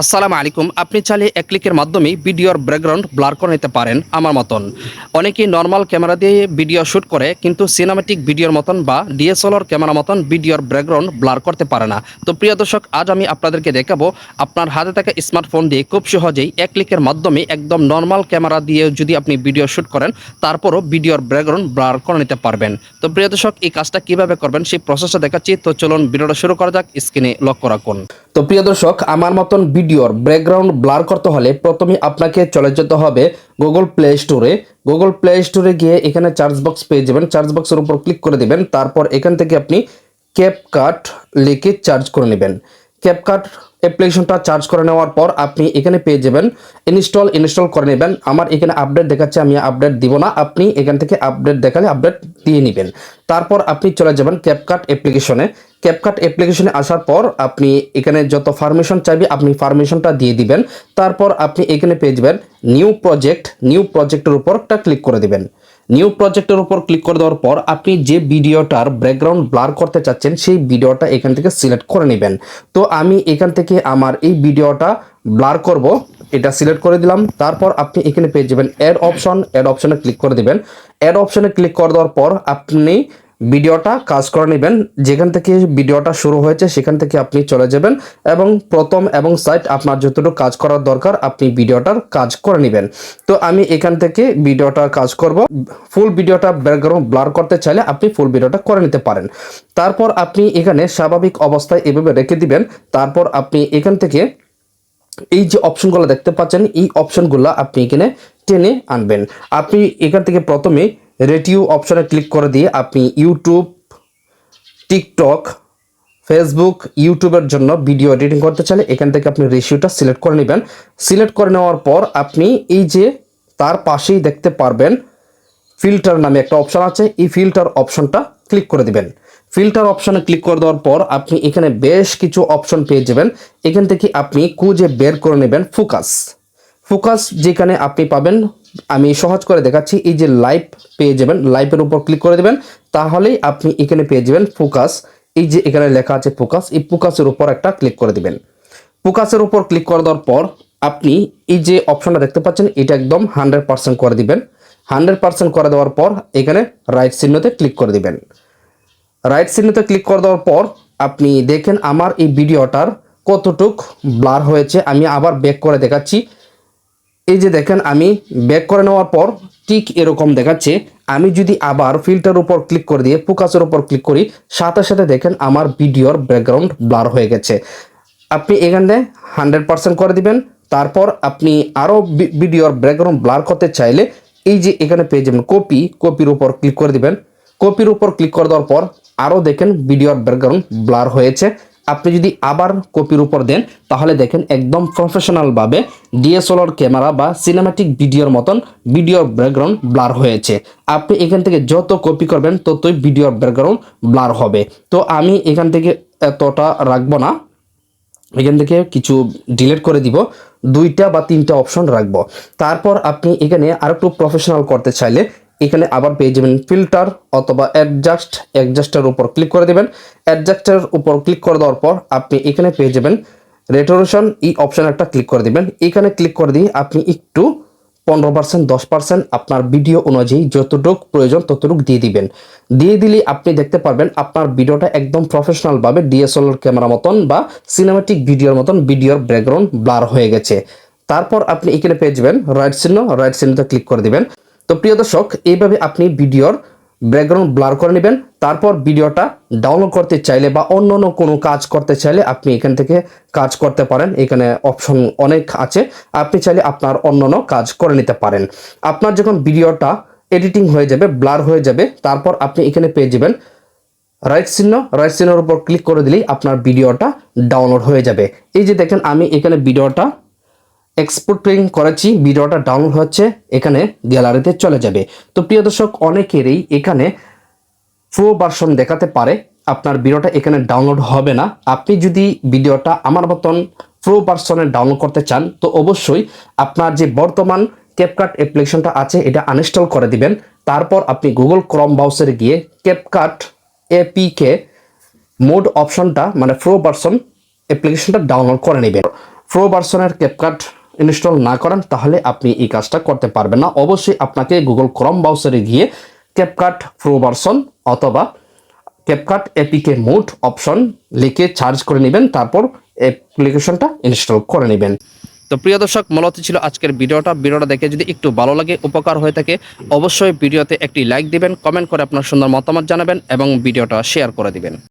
আসসালামু আলাইকুম। আপনি চাইলে এক ক্লিকের মাধ্যমে ভিডিওর ব্যাকগ্রাউন্ড ব্লার করে নিতে পারেন আমার মতন। অনেকেই নর্মাল ক্যামেরা দিয়ে ভিডিও শ্যুট করে, কিন্তু সিনেমাটিক ভিডিওর মতন বা ডিএসএলআর ক্যামেরা মতন ভিডিওর ব্যাকগ্রাউন্ড ব্লার করতে পারে না। তো প্রিয় দর্শক, আজ আমি আপনাদেরকে দেখাবো আপনার হাতে থাকা স্মার্টফোন দিয়ে খুব সহজেই এক ক্লিকের মাধ্যমে একদম নর্মাল ক্যামেরা দিয়ে যদি আপনি ভিডিও শ্যুট করেন, তারপরও ভিডিওর ব্যাকগ্রাউন্ড ব্লার করে নিতে পারবেন। তো প্রিয় দর্শক, এই কাজটা কীভাবে করবেন সেই প্রসেসটা দেখাচ্ছি। তো চলুন, ভিডিওটা শুরু করা যাক। স্ক্রিনে লক্ষ্য রাখুন। তো প্রিয় দর্শক, আমার মতন ভিডিওর ব্যাকগ্রাউন্ড ব্লার করতে হলে প্রথমে আপনাকে চলে যেতে হবে গুগল প্লে স্টোরে গুগল প্লে স্টোরে গিয়ে এখানে চার্জ বক্স পেয়ে যাবেন। চার্জ বক্সের উপর ক্লিক করে দেবেন। তারপর এখান থেকে আপনি ক্যাপকাট লিখে চার্জ করে নেবেন। ক্যাপকাট অ্যাপ্লিকেশনটা চার্জ করে নেওয়ার পর আপনি এখানে পেয়ে যাবেন ইনস্টল ইনস্টল করে নেবেন। আমার এখানে আপডেট দেখাচ্ছে, আমি আপডেট দিব না। আপনি এখান থেকে আপডেট দেখালে আপডেট দিয়ে নেবেন। তারপর আপনি চলে যাবেন ক্যাপকাট অ্যাপ্লিকেশনে ক্যাপকাট অ্যাপ্লিকেশনে আসার পর আপনি এখানে যত পারমিশন চাইবে, আপনি পারমিশনটা দিয়ে দিবেন। তারপর আপনি এখানে পেয়ে যাবেন নিউ প্রজেক্ট নিউ প্রজেক্টের উপর একটা ক্লিক করে দিবেন। নিউ প্রজেক্টের উপর ক্লিক করে দেওয়ার পর আপনি যে ভিডিওটার ব্যাকগ্রাউন্ড ব্লার করতে চাচ্ছেন, সেই ভিডিওটা এখান থেকে সিলেক্ট করে নেবেন। তো আমি এখান থেকে আমার এই ভিডিওটা ব্লার করব, এটা সিলেক্ট করে দিলাম। তারপর আপনি এখানে পেয়ে যাবেন অ্যাড অপশন অ্যাড অপশনে ক্লিক করে দেবেন। অ্যাড অপশনে ক্লিক করে দেওয়ার পর আপনি ভিডিওটা কাজ করে নেবেন। যেখান থেকে ভিডিওটা শুরু হয়েছে, সেখান থেকে আপনি চলে যাবেন এবং প্রথম এবং সাইড আপনার যতটুকু কাজ করার দরকার, আপনি ভিডিওটার কাজ করে নেবেন। তো আমি এখান থেকে ভিডিওটার কাজ করব। ফুল ভিডিওটা ব্যাকগ্রাউন্ড ব্লার করতে চাইলে আপনি ফুল ভিডিওটা করে নিতে পারেন। তারপর আপনি এখানে স্বাভাবিক অবস্থায় এভাবে রেখে দিবেন। তারপর আপনি এখান থেকে এই যে অপশনগুলো দেখতে পাচ্ছেন, এই অপশনগুলো আপনি এখানে টেনে আনবেন। আপনি এখান থেকে প্রথমে রেডিও অপশনে ক্লিক করে দিয়ে আপনি ইউটিউব, টিকটক, ফেসবুক, ইউটিউবের জন্য ভিডিও এডিটিং করতে চাইলে এখান থেকে আপনি রেশিওটা সিলেক্ট করে নেবেন। সিলেক্ট করে নেওয়ার পর আপনি এই যে তার পাশেই দেখতে পারবেন ফিল্টার নামে একটা অপশন আছে। এই ফিল্টার অপশনটা ক্লিক করে দিবেন। ফিল্টার অপশনে ক্লিক করে দেওয়ার পর আপনি এখানে বেশ কিছু অপশন পেয়ে যাবেন। এখান থেকে আপনি খুঁজে বের করে নেবেন ফোকাস। ফোকাস যেখানে আপনি পাবেন আমি সহজ করে দেখাচ্ছি, এই যে লাইভ পেয়ে যাবেন লাইভের উপর ক্লিক করে দেবেন, তাহলেই আপনি এখানে পেয়ে যাবেন ফোকাস এই যে এখানে লেখা আছে ফোকাস এই ফোকাসের উপর একটা ক্লিক করে দেবেন। ফোকাসের উপর ক্লিক করে দেওয়ার পর আপনি এই যে অপশনটা দেখতে পাচ্ছেন, এটা একদম হান্ড্রেড পার্সেন্ট করে দিবেন। হান্ড্রেড পার্সেন্ট করে দেওয়ার পর এখানে রাইট চিহ্নতে ক্লিক করে দিবেন। রাইট চিহ্নতে ক্লিক করে দেওয়ার পর আপনি দেখেন আমার এই ভিডিওটার কতটুক ব্লার হয়েছে, আমি আবার ব্যাক করে দেখাচ্ছি। এই যে দেখেন, আমি ব্যাক করে নেওয়ার পর ঠিক এরকম দেখাচ্ছে। আমি যদি আবার ফিল্টার উপর ক্লিক করে দিয়ে ফোকাসের উপর ক্লিক করি, সাথে সাথে দেখেন আমার ভিডিওর ব্যাকগ্রাউন্ড ব্লার হয়ে গেছে। আপনি এখানে হান্ড্রেড পার্সেন্ট করে দিবেন, তারপর আপনি আরও ভিডিওর ব্যাকগ্রাউন্ড ব্লার করতে চাইলে এই যে এখানে পেয়ে যাবেন কপি কপির উপর ক্লিক করে দিবেন। কপির উপর ক্লিক করে দেওয়ার পর আরও দেখেন ভিডিওর ব্যাকগ্রাউন্ড ব্লার হয়েছে। আপনি যদি আবার কপির উপর দেন, তাহলে দেখেন একদম প্রফেশনালভাবে ডিএসএলআর ক্যামেরা বা সিনেমাটিক ভিডিওর মতন ভিডিওর ব্যাকগ্রাউন্ড ব্লার হয়েছে। আপনি এখান থেকে যত কপি করবেন, ততই ভিডিওর ব্যাকগ্রাউন্ড ব্লার হবে। তো আমি এখান থেকে এতটা রাখব না। এখান থেকে কিছু ডিলিট করে দিব। দুইটা বা তিনটা অপশন রাখব। তারপর আপনি এখানে আর একটু প্রফেশনাল করতে চাইলে এখানে আবার পেয়ে যাবেন ফিল্টার অথবা অ্যাডজাস্ট অ্যাডজাস্টের উপর ক্লিক করে দেবেন। অ্যাডজাস্টের উপর ক্লিক করে দেওয়ার পর আপনি এখানে পেয়ে যাবেন রেটোরেশন এই অপশান একটা ক্লিক করে দিবেন। এখানে ক্লিক করে দিয়ে আপনি একটু পনেরো পার্সেন্ট দশ পার্সেন্ট আপনার ভিডিও অনুযায়ী যতটুকু প্রয়োজন ততটুকু দিয়ে দিবেন। দিয়ে দিলে আপনি দেখতে পারবেন আপনার ভিডিওটা একদম প্রফেশনালভাবে ডিএসএলআর ক্যামেরা মতন বা সিনেমাটিক ভিডিওর মতন ভিডিওর ব্যাকগ্রাউন্ড ব্লার হয়ে গেছে। তারপর আপনি এখানে পেয়ে যাবেন রাইট চিহ্ন রাইট চিহ্নতে ক্লিক করে দিবেন। তো প্রিয় দর্শক, এইভাবে আপনি ভিডিওর ব্যাকগ্রাউন্ড ব্লার করে নেবেন, তারপর ভিডিওটা ডাউনলোড করতে চাইলে বা অন্য অন্য কোনো কাজ করতে চাইলে আপনি এখান থেকে কাজ করতে পারেন। এখানে অপশন অনেক আছে, আপনি চাইলে আপনার অন্য অন্য কাজ করে নিতে পারেন। আপনার যখন ভিডিওটা এডিটিং হয়ে যাবে ব্লার হয়ে যাবে, তারপর আপনি এখানে পেয়ে যাবেন রাইট চিহ্ন। রাইট চিহ্নের উপর ক্লিক করে দিলেই আপনার ভিডিওটা ডাউনলোড হয়ে যাবে। এই যে দেখেন, আমি এখানে ভিডিওটা এক্সপোর্টিং করেছি ভিডিওটা ডাউনলোড হচ্ছে, এখানে গ্যালারিতে চলে যাবে। তো প্রিয় দর্শক, অনেকেরই এখানে প্রো ভার্সন দেখাতে পারে, আপনার ভিডিওটা এখানে ডাউনলোড হবে না। আপনি যদি ভিডিওটা আমার মতন প্রো ভার্সনে ডাউনলোড করতে চান, তো অবশ্যই আপনার যে বর্তমান ক্যাপকাট অ্যাপ্লিকেশনটা আছে, এটা আনইনস্টল করে দিবেন। তারপর আপনি গুগল ক্রম ব্রাউজারে গিয়ে ক্যাপকাট এপিকে মোড অপশনটা মানে প্রো ভার্সন অ্যাপ্লিকেশনটা ডাউনলোড করে নেবেন। প্রো ভার্সনের ক্যাপকাট ইনস্টল না করেন, তাহলে আপনি এই কাজটা করতে পারবেন না। অবশ্যই আপনাকে গুগল ক্রম ব্রাউজারে গিয়ে ক্যাপকাট প্রো ভার্সন অথবা ক্যাপকাট এপিকে মোড অপশন লিখে চার্জ করে নেবেন, তারপর অ্যাপ্লিকেশনটা ইনস্টল করে নেবেন। তো প্রিয় দর্শক মূলত ছিল আজকের ভিডিওটা। ভিডিওটা দেখে যদি একটু ভালো লাগে, উপকার হয়ে থাকে, অবশ্যই ভিডিওতে একটি লাইক দিবেন কমেন্ট করে আপনার সুন্দর মতামত জানাবেন এবং ভিডিওটা শেয়ার করে দিবেন।